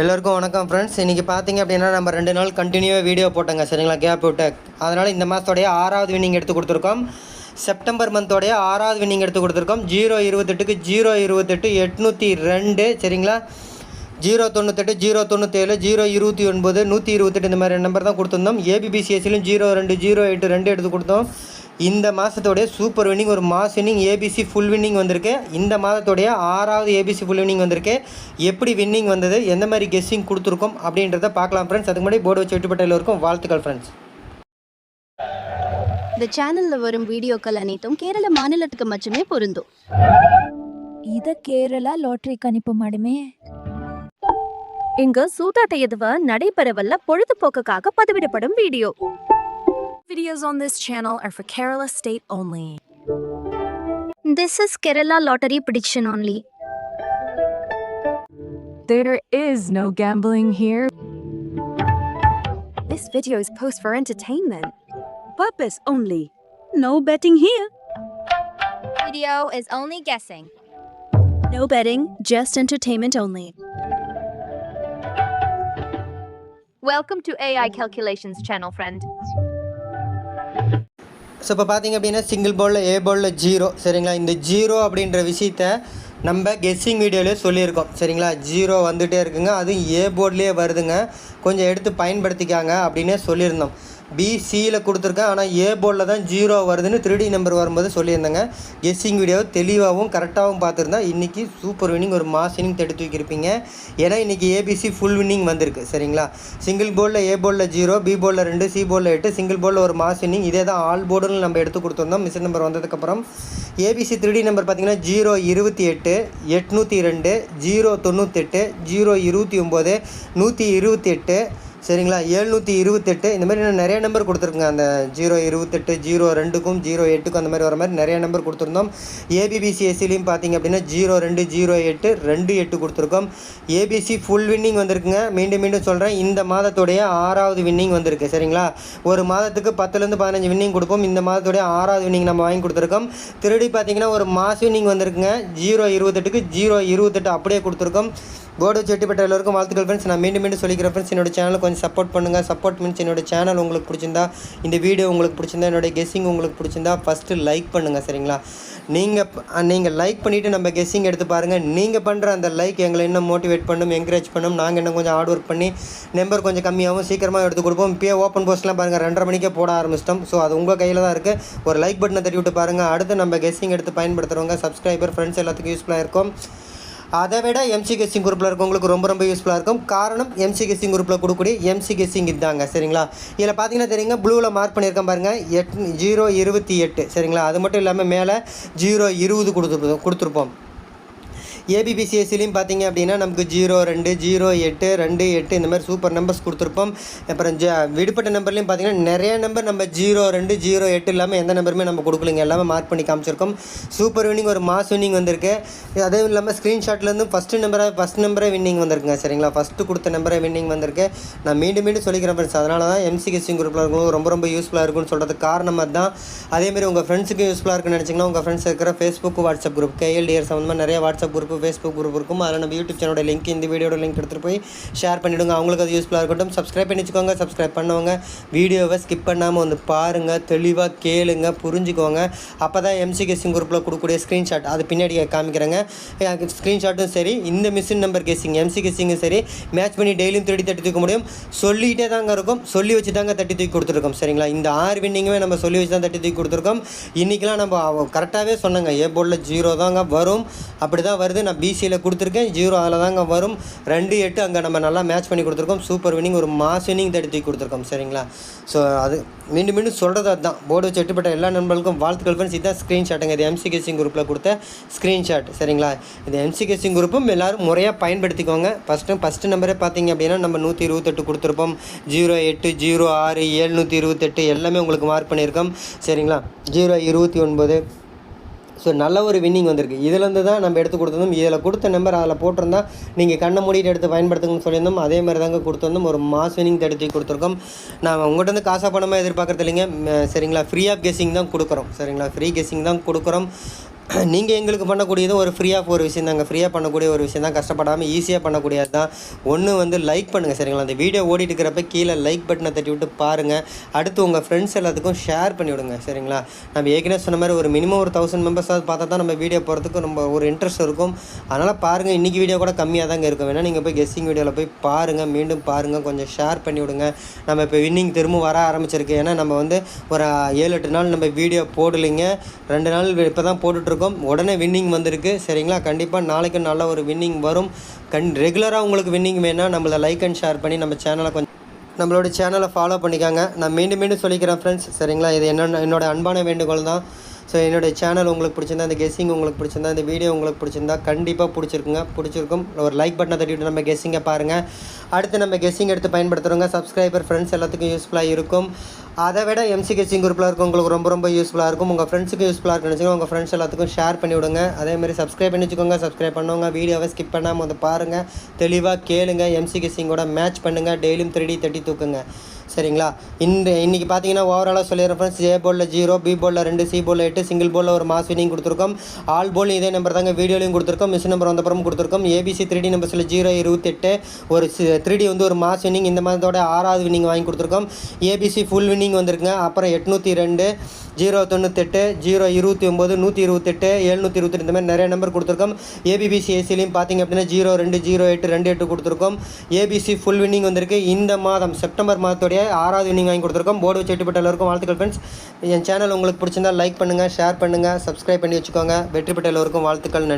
எல்லோருக்கும் வணக்கம் ஃப்ரெண்ட்ஸ் இன்றைக்கி பார்த்தீங்க அப்படின்னா நம்ம ரெண்டு நாள் கண்டினியூவாக வீடியோ போட்டோங்க. சரிங்களா? கேப் விட்டு. அதனால் இந்த மாதத்தோடைய ஆறாவது வின்னிங் எடுத்து கொடுத்துருக்கோம். செப்டம்பர் மந்தோடைய ஆறாவது வின்னிங் எடுத்து கொடுத்துருக்கோம். ஜீரோ இருபத்தெட்டுக்கு ஜீரோ இருபத்தெட்டு எட்நூற்றி ரெண்டு. சரிங்களா? ஜீரோ தொண்ணூத்தெட்டு ஜீரோ தொண்ணூற்றேழு ஜீரோ இருபத்தி ஒன்பது நூற்றி இருபத்தெட்டு இந்த மாதிரி நம்பர் தான் கொடுத்துருந்தோம். ஏபிபிசிஎஸ்சிலும் ஜீரோ ரெண்டு ஜீரோ எட்டு ரெண்டு எடுத்து கொடுத்தோம். இந்த மாதத்தோடைய சூப்பர் வின்னிங் ஒரு mass winning ABC full winning வந்திருக்கு. இந்த மாதத்தோடைய ஆறாவது ஏபிசி ஃபுல் வின்னிங் வந்திருக்கு. எப்படி வின்னிங் வந்தது? எந்த மாதிரி கெஸ்ஸிங் கொடுத்துருக்கோம்? அப்படின்றத பார்க்கலாம் ஃப்ரெண்ட்ஸ் அதுக்கு முன்னாடி போர்டு வச்சு வெட்டுப்பட்ட எல்லோருக்கும் வாழ்த்துக்கள் ஃப்ரெண்ட்ஸ் இந்த சேனல்ல வரும் வீடியோக்கள் அனைத்தும் கேரள மாநிலத்துக்கு மட்டுமே பொருந்தும். இத கேரளா லாட்டரி கணிப்பு மாடுமே இங்கு சூதாட்ட நடைபெறவல்ல பொழுதுபோக்குக்காக பதிவிடப்படும் video. Videos on this channel are for Kerala state only. This is Kerala lottery prediction only. There is no gambling here. This video is post for entertainment. Purpose only. No betting here. Video is only guessing. No betting, just entertainment only. Welcome to AI Calculations channel, friend. So இப்போ பார்த்தீங்க அப்படின்னா single பாலில் ஏ பாலில் zero சரிங்களா? இந்த zero அப்படின்ற விஷயத்த நம்ம கெஸ்ஸிங் வீடியோலேயே சொல்லியிருக்கோம் சரிங்களா? ஜீரோ வந்துகிட்டே இருக்குங்க. அதுவும் ஏ போர்ட்லேயே வருதுங்க. கொஞ்சம் எடுத்து பயன்படுத்திக்காங்க அப்படின்னே சொல்லியிருந்தோம். பி சியில் கொடுத்துருக்கேன் ஆனால் ஏ போர்டில் தான் ஜீரோ வருதுன்னு த்ரீடி நம்பர் வரும்போது சொல்லியிருந்தேங்க. கெஸ்ஸிங் வீடியோ தெளிவாகவும் கரெக்டாகவும் பார்த்துருந்தா இன்றைக்கி சூப்பர் வின்னிங் ஒரு மாஸ் வின்னிங் தடுத்து வைக்கிருப்பீங்க ஏன்னா இன்றைக்கி ஏபிசி ஃபுல் வின்னிங் வந்திருக்கு சரிங்களா? சிங்கிள் போர்டில் ஏ போர்டில் ஜீரோ பி போர்டில் ரெண்டு சி போர்டில் எட்டு சிங்கிள் போர்டில் ஒரு மாஸ் இன்னிங் இதே தான் ஆல் போர்டுன்னு நம்ம எடுத்து கொடுத்துருந்தோம். மிஷின் நம்பர் வந்ததுக்கப்புறம் ஏபிசி த்ரீடி நம்பர் பார்த்தீங்கன்னா ஜீரோ இருபத்தி எட்டு எட்நூற்றி ரெண்டு ஜீரோ தொண்ணூற்றெட்டு ஜீரோ இருபத்தி ஒம்பது நூற்றி இருபத்தி எட்டு சரிங்களா? ஏழ்நூற்றி இருபத்தெட்டு. இந்த மாதிரி இன்னும் நிறைய நம்பர் கொடுத்துருக்குங்க. அந்த ஜீரோ இருபத்தெட்டு ஜீரோ ரெண்டுக்கும் ஜீரோ எட்டுக்கும் அந்த மாதிரி வர மாதிரி நிறைய நம்பர் கொடுத்துருந்தோம். ஏபிபிசிஎஸ்சிலையும் பார்த்தீங்க அப்படின்னா ஜீரோ ரெண்டு ஜீரோ எட்டு ரெண்டு எட்டு கொடுத்துருக்கோம். ஏபிசி ஃபுல் வின்னிங் வந்திருக்குங்க. மீண்டும் மீண்டும் சொல்கிறேன் இந்த மாதத்துடைய ஆறாவது வின்னிங் வந்திருக்கு. சரிங்களா? ஒரு மாதத்துக்கு பத்துலேருந்து பதினஞ்சு வின்னிங் கொடுப்போம். இந்த மாதத்துடைய ஆறாவது வின்னிங் நம்ம வாங்கி கொடுத்துருக்கோம். திருடி பார்த்தீங்கன்னா ஒரு மாஸ் வின்னிங் வந்திருக்குங்க. ஜீரோ இருபத்தெட்டுக்கு ஜீரோ இருபத்தெட்டு அப்படியே கொடுத்துருக்கோம். கோடு செட்டிப்பட்ட எல்லோருக்கும் வாழ்த்துக்கள் ஃப்ரெண்ட்ஸ் நான் மீண்டும் மீண்டும் சொல்லிக்கிறேன் ஃப்ரெண்ட்ஸ் என்னோட சேனல் கொஞ்சம் சப்போர்ட் பண்ணுங்கள் சப்போர்ட் மீன்ஸ் என்னோட சேனல் உங்களுக்கு பிடிச்சிருந்தா இந்த வீடியோ உங்களுக்கு பிடிச்சிருந்தா என்னோட கெஸ்ஸிங் உங்களுக்கு பிடிச்சிருந்தா ஃபஸ்ட்டு லைக் பண்ணுங்கள் சரிங்களா? நீங்கள் நீங்கள் லைக் பண்ணிவிட்டு நம்ம கெஸ்ஸிங் எடுத்து பாருங்கள் நீங்கள் பண்ணுற அந்த லைக் எங்களை இன்னும் மோட்டிவேட் பண்ணும் என்கரேஜ் பண்ணும். நாங்கள் இன்னும் கொஞ்சம் ஹார்ட் ஒர்க் பண்ணி நம்பர் கொஞ்சம் கம்மியாகவும் சீக்கிரமாக எடுத்து கொடுப்போம். இப்போயே ஓப்பன் போஸ்ட்லாம் பாருங்கள் ரெண்டரை மணிக்கே போட ஆரம்பிச்சிட்டோம். ஸோ அது உங்கள் கையில் தான் இருக்குது ஒரு லைக் பட்டனை தட்டி விட்டு பாருங்கள் அடுத்து நம்ம கெஸ்ஸிங் எடுத்து பயன்படுத்துகிறவங்க சப்ஸ்கிரைபர் ஃப்ரெண்ட்ஸ் எல்லாத்துக்கும் யூஸ்ஃபுல்லாக இருக்கும். அதை விட எம்சி குரூப்பில் இருக்கவங்களுக்கு ரொம்ப ரொம்ப யூஸ்ஃபுல்லாக இருக்கும். காரணம் எம்சி குரூப்பில் கொடுக்கக்கூடிய எம்சி கெஸ்ஸிங் இதாங்க சரிங்களா? இதில் பார்த்தீங்கன்னா தெரியுங்க ப்ளூவில் மார்க் பண்ணியிருக்கேன் பாருங்கள் எட் ஜீரோ இருபத்தி எட்டு சரிங்களா? அது மட்டும் இல்லாமல் மேலே ஜீரோ இருபது கொடுத்துருப்போம் கொடுத்துருப்போம். ஏபிபிசிஎஸ்சிலையும் பார்த்தீங்க அப்படின்னா நமக்கு ஜீரோ ரெண்டு ஜீரோ எட்டு ரெண்டு எட்டு இந்த மாதிரி சூப்பர் நம்பர்ஸ் கொடுத்துருப்போம். அப்புறம் ஜ விடுபட்ட நம்பர்லையும் பார்த்தீங்கன்னா நிறைய நம்பர் நம்ம ஜீரோ ரெண்டு ஜீரோ எட்டு இல்லாமல் எந்த நம்பருமே நம்ம கொடுக்கலங்க. எல்லாமே மார்க் பண்ணி காமிச்சிருக்கோம். சூப்பர் வின்னிங் ஒரு மாஸ் வின்னிங் வந்திருக்கு. அதுவும் இல்லாமல் ஸ்க்ரீன்ஷாட்லேருந்து ஃபஸ்ட்டு நம்பரை ஃபஸ்ட் நம்பரே வின்னிங் வந்திருக்குங்க சரிங்களா? ஃபஸ்ட்டு கொடுத்த நம்பரே வின்னிங் வந்திருக்கு. நான் மீண்டும் மீண்டும் சொல்லிக்கிறேன் ஃப்ரெண்ட்ஸ் அதனால தான் எம்சி குரூப்பில் இருக்கும் ரொம்ப ரொம்ப யூஸ்ஃபுல்லாக இருக்கும்னு சொல்கிறது காரணம் அதுதான். அதேமாதிரி உங்கள் ஃப்ரெண்ட்ஸுக்கு யூஸ்ஃபுல்லாக இருக்குன்னு நினச்சிங்கன்னா உங்கள் ஃப்ரெண்ட்ஸ் இருக்கிற ஃபேஸ்புக் வாட்ஸ்அப் குரூப் கேஎல்டிஆர் சம்மந்தமாக நிறைய வாட்ஸ்அப் குரூப் ஃபேஸ்புக் குரூப் இருக்கும். அதில் நம்ம யூடியூப் சேனலோட லிங்க் இந்த வீடியோட லிங்க் எடுத்துகிட்டு போய் ஷேர் பண்ணிவிடுங்க அவங்களுக்கு அது யூஸ்ஃபுல்லாக இருக்கட்டும். சப்ஸ்கிரைப் பண்ணி வச்சுக்கோங்க சப்ஸ்கிரைப் பண்ணவங்க வீடியோவை ஸ்கிப் பண்ணாமல் வந்து பாருங்கள் தெளிவாக கேளுங்க. புரிஞ்சுக்கோங்க. அப்போ தான் எம்சி கெஸ்ஸிங் குரூப்பில் கொடுக்கக்கூடிய ஸ்க்ரீன்ஷாட் அது பின்னாடி காமிக்கிறேங்க. ஸ்க்ரீன்ஷாட்டும் சரி. இந்த மிஷின் நம்பர் கேசிங் எம்சி கேசிங்கும் சரி. மேட்ச் பண்ணி டெய்லியும் தேடி தட்டி தூக்க முடியும். சொல்லிகிட்டே தாங்க இருக்கும். சொல்லி வச்சு தாங்க தட்டி தூக்கி கொடுத்துருக்கோம். சரிங்களா? இந்த ஆறு வின்னிங்குமே நம்ம சொல்லி வச்சு தான் தட்டி தூக்கி கொடுத்துருக்கோம். இன்றைக்கெலாம் நம்ம கரெக்டாகவே சொன்னாங்க. ஏ போர்டில் ஜீரோ தாங்க வரும். அப்படி தான் வருது. நான் பிசியில் கொடுத்துருக்கேன். ஜீரோ அதில் தாங்க வரும். ரெண்டு எட்டு அங்கே நம்ம நல்லா மேட்ச் பண்ணி கொடுத்துருக்கோம். சூப்பர் வின்னிங் ஒரு மாஸ் வின்னிங் தடுத்து கொடுத்துருக்கோம். சரிங்களா? ஸோ அது மீண்டும் மீண்டும் சொல்கிறது அதுதான். போர்டு வச்சு எட்டுப்பட்ட எல்லா நண்பர்களுக்கும் வாழ்த்துக்கள் ஃப்ரெண்ட்ஸ் இதுதான் ஸ்க்ரீன்ஷாட்டுங்க இது எம்சி கேசிங் குரூப்பில் கொடுத்த ஸ்க்ரீன்ஷாட் சரிங்களா? இது எம்சி கேசிங் குரூப்பும் எல்லோரும் முறையாக பயன்படுத்திக்கோங்க. ஃபஸ்ட்டு ஃபஸ்ட்டு நம்பரே பார்த்தீங்க அப்படின்னா நம்ம நூற்றி இருபத்தெட்டு கொடுத்துருப்போம். ஜீரோ எட்டு ஜீரோ ஆறு ஏழ்நூற்றி இருபத்தெட்டு எல்லாமே உங்களுக்கு மார்க் பண்ணியிருக்கோம். சரிங்களா? ஜீரோ இருபத்தி ஒன்பது ஸோ நல்ல ஒரு வின்னிங் வந்திருக்கு. இதுலேருந்து தான் நம்ம எடுத்து கொடுத்ததும் இதில் கொடுத்த நம்பர் அதில் போட்டிருந்தா நீங்கள் கண்ணை மூடிட்டு எடுத்து பயன்படுத்துங்கன்னு சொல்லியிருந்தோம். அதே மாதிரி தாங்க கொடுத்துருந்தோம் ஒரு மாஸ் வின்னிங் தடுத்து கொடுத்துருக்கோம். நான் உங்கள்கிட்ட வந்து காசாக பணமாக எதிர்பார்க்குறது இல்லைங்க சரிங்களா? ஃப்ரீ ஆஃப் கெஸ்ஸிங் தான் கொடுக்குறோம். சரிங்களா? ஃப்ரீ கெஸிங் தான் கொடுக்குறோம். நீங்கள் எங்களுக்கு பண்ணக்கூடியது ஒரு ஃப்ரீயாக ஒரு விஷயம் தாங்க ஃப்ரீயாக பண்ணக்கூடிய ஒரு விஷயம் தான் கஷ்டப்படாமல் ஈஸியாக பண்ணக்கூடியது தான். ஒன்று வந்து லைக் பண்ணுங்கள் சரிங்களா? அந்த வீடியோ ஓடிட்டு இருக்கிறப்ப கீழே லைக் பட்டனை தட்டி விட்டு பாருங்கள் அடுத்து உங்கள் ஃப்ரெண்ட்ஸ் எல்லாத்துக்கும் ஷேர் பண்ணி விடுங்க சரிங்களா? நம்ம ஏற்கனவே சொன்ன மாதிரி ஒரு மினிமம் ஒரு தௌசண்ட் மெம்பர்ஸாவது பார்த்தா தான் நம்ம வீடியோ போகிறதுக்கு நம்ம ஒரு இன்ட்ரெஸ்ட் இருக்கும். அதனால் பாருங்கள் இன்றைக்கி வீடியோ கூட கம்மியாக தாங்க இருக்கும். வேணால் நீங்கள் போய் கெஸ்ஸிங் வீடியோவில் போய் பாருங்கள் மீண்டும் பாருங்கள் கொஞ்சம் ஷேர் பண்ணி விடுங்க நம்ம இப்போ வின்னிங் திரும்ப வர ஆரம்பிச்சிருக்கு. ஏன்னா நம்ம வந்து ஒரு ஏழு எட்டு நாள் நம்ம வீடியோ போடலைங்க. ரெண்டு நாள் இப்போ தான் போட்டுட்ருக்கோம் உடனே வின்னிங் வந்திருக்கு. சரிங்களா? கண்டிப்பாக நாளைக்கு நல்ல ஒரு வின்னிங் வரும். கண் ரெகுலராக உங்களுக்கு வின்னிங் வேணால் நம்மளை லைக் அண்ட் ஷேர் பண்ணி நம்ம சேனலை கொஞ்சம் நம்மளோட சேனலை ஃபாலோ பண்ணிக்காங்க. நான் மீண்டும் மீண்டும் சொல்லிக்கிறேன் ஃப்ரெண்ட்ஸ் சரிங்களா? இது என்ன என்னோட அன்பான வேண்டுகோள் தான் ஸோ என்னுடைய சேனல் உங்களுக்கு பிடிச்சிருந்தா இந்த கெஸ்ஸிங் உங்களுக்கு பிடிச்சிருந்தா இந்த வீடியோ உங்களுக்கு பிடிச்சிருந்தா கண்டிப்பாக பிடிச்சிருக்குங்க. பிடிச்சிருக்கும். ஒரு லைக் பட்டனை தட்டிவிட்டு நம்ம கெஸ்ஸிங்கை பாருங்கள் அடுத்து நம்ம கெஸ்ஸிங் எடுத்து பயன்படுத்துகிறோங்க சப்ஸ்கிரைபர் ஃப்ரெண்ட்ஸ் எல்லாத்துக்கும் யூஸ்ஃபுல்லாக இருக்கும். அதை விட எம்சி கெஸ்ஸிங் குரூப்பில் இருக்கும் உங்களுக்கு ரொம்ப ரொம்ப யூஸ்ஃபுல்லாக இருக்கும். உங்கள் ஃப்ரெண்ட்ஸுக்கு யூஸ்ஃபுல்லாக இருக்குன்னு உங்கள் ஃப்ரெண்ட்ஸ் எல்லாத்துக்கும் ஷேர் பண்ணி விடுங்க. அதேமாதிரி சப்ஸ்கிரைப் பண்ணி வச்சுக்கோங்க. சப்ஸ்கிரைப் பண்ணுவாங்க வீடியோவை ஸ்கிப் பண்ணாமல் வந்து பாருங்கள் தெளிவாக கேளுங்க. எம்சி கெஸ்ஸிங்கோட மேட்ச் பண்ணுங்கள் டெய்லியும் த்ரீ தட்டி தூக்குங்க. சரிங்களா? இந்த இன்றைக்கி பார்த்தீங்கன்னா ஓவராலாக சொல்லிடுறேன் ஃப்ரெண்ட்ஸ் ஏ போலில் ஜீரோ பி போலில் ரெண்டு சி போலில் எட்டு சிங்கிள் போலில் ஒரு மாஸ் வினிங் கொடுத்துருக்கோம். ஆல் போல் இதே நம்பர் தாங்க வீடியோலையும் கொடுத்துருக்கோம். மிஸ் நம்பர் வந்தப்புறம் கொடுத்துருக்கோம். ஏபிசி த்ரீ டி நம்பர்ஸில் ஜீரோ இருபத்தெட்டு ஒரு த்ரீ டி வந்து ஒரு மாஸ் வினிங் இந்த மாதத்தோட ஆறாவது வினிங் வாங்கி கொடுத்துருக்கோம். ஏபிசி ஃபுல் வினிங் வந்திருக்குங்க. அப்புறம் எட்நூற்றி ரெண்டு ஜீரோ தொண்ணூத்தெட்டு ஜீரோ இருபத்தி ஒம்பது நூற்றி இருபத்தெட்டு எழுநூற்றி இருபத்தெட்டு இந்த மாதிரி நிறைய நம்பர் கொடுத்துருக்கோம். ஏபிபிசி ஏசிலையும் பார்த்தீங்க அப்படின்னா ஜீரோ ரெண்டு ஜீரோ எட்டு ரெண்டு எட்டு கொடுத்துருக்கோம். ஏபிசி ஃபுல் வின்னிங் வந்திருக்கு. இந்த மாதம் செப்டம்பர் மாதத்துடைய ஆறாவது வின்னிங் வாங்கி கொடுத்துருக்கோம். போர்டு வச்சு எட்டுப்பட்ட எல்லோருக்கும் வாழ்த்துக்கள் ஃப்ரெண்ட்ஸ் என் சேனல் உங்களுக்கு பிடிச்சிருந்தா லைக் பண்ணுங்கள் ஷேர் பண்ணுங்கள் சப்ஸ்கிரைப் பண்ணி வச்சுக்கோங்க. வெற்றி பெற்ற எல்லோருக்கும் வாழ்த்துக்கள் நன்றி.